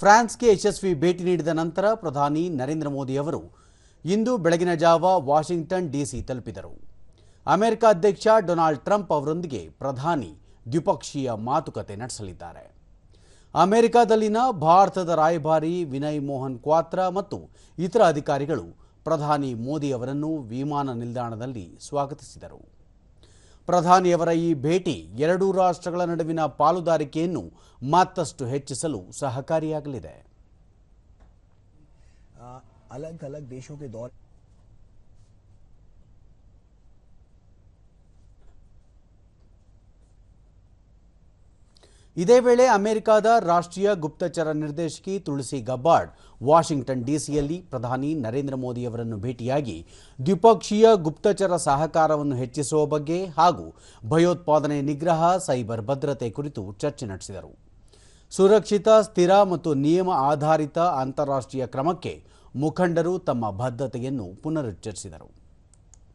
ಫ್ರಾನ್ಸ್ಗೆ ಯಶಸ್ವಿ ಭೇಟಿ ನೀಡಿದ ನಂತರ ಪ್ರಧಾನಿ ನರೇಂದ್ರ ಮೋದಿ ಅವರು ಇಂದು ಬೆಳಗಿನ ಜಾವ ವಾಷಿಂಗ್ಟನ್ ಡಿಸಿ ತಲುಪಿದರು. ಅಮೆರಿಕ ಅಧ್ಯಕ್ಷ ಡೊನಾಲ್ಡ್ ಟ್ರಂಪ್ ಅವರೊಂದಿಗೆ ಪ್ರಧಾನಿ ದ್ವಿಪಕ್ಷೀಯ ಮಾತುಕತೆ ನಡೆಸಲಿದ್ದಾರೆ. ಅಮೆರಿಕದಲ್ಲಿನ ಭಾರತದ ರಾಯಭಾರಿ ವಿನಯ್ ಮೋಹನ್ ಕ್ವಾತ್ರ ಮತ್ತು ಇತರ ಅಧಿಕಾರಿಗಳು ಪ್ರಧಾನಿ ಮೋದಿ ಅವರನ್ನು ವಿಮಾನ ನಿಲ್ದಾಣದಲ್ಲಿ ಸ್ವಾಗತಿಸಿದರು. ಪ್ರಧಾನಿಯವರ ಈ ಭೇಟಿ ಎರಡೂ ರಾಷ್ಟ್ರಗಳ ನಡುವಿನ ಪಾಲುದಾರಿಕೆಯನ್ನು ಮತ್ತಷ್ಟು ಹೆಚ್ಚಿಸಲು ಸಹಕಾರಿಯಾಗಲಿದೆ अलग अलग देशों के दौर ಇದೇ ವೇಳೆ ಅಮೆರಿಕದ ರಾಷ್ಟ್ರೀಯ ಗುಪ್ತಚರ ನಿರ್ದೇಶಕಿ ತುಳಸಿ ಗಬ್ಬಾರ್ಡ್ ವಾಷಿಂಗ್ಟನ್ ಡಿಸಿಯಲ್ಲಿ ಪ್ರಧಾನಿ ನರೇಂದ್ರ ಮೋದಿ ಅವರನ್ನು ಭೇಟಿಯಾಗಿ ದ್ವಿಪಕ್ಷೀಯ ಗುಪ್ತಚರ ಸಹಕಾರವನ್ನು ಹೆಚ್ಚಿಸುವ ಬಗ್ಗೆ ಹಾಗೂ ಭಯೋತ್ಪಾದನೆ ನಿಗ್ರಹ, ಸೈಬರ್ ಭದ್ರತೆ ಕುರಿತು ಚರ್ಚೆ ನಡೆಸಿದರು. ಸುರಕ್ಷಿತ, ಸ್ಥಿರ ಮತ್ತು ನಿಯಮ ಆಧಾರಿತ ಅಂತಾರಾಷ್ಟ್ರೀಯ ಕ್ರಮಕ್ಕೆ ಮುಖಂಡರು ತಮ್ಮ ಬದ್ಧತೆಯನ್ನು ಪುನರುಚ್ಚರಿಸಿದರು.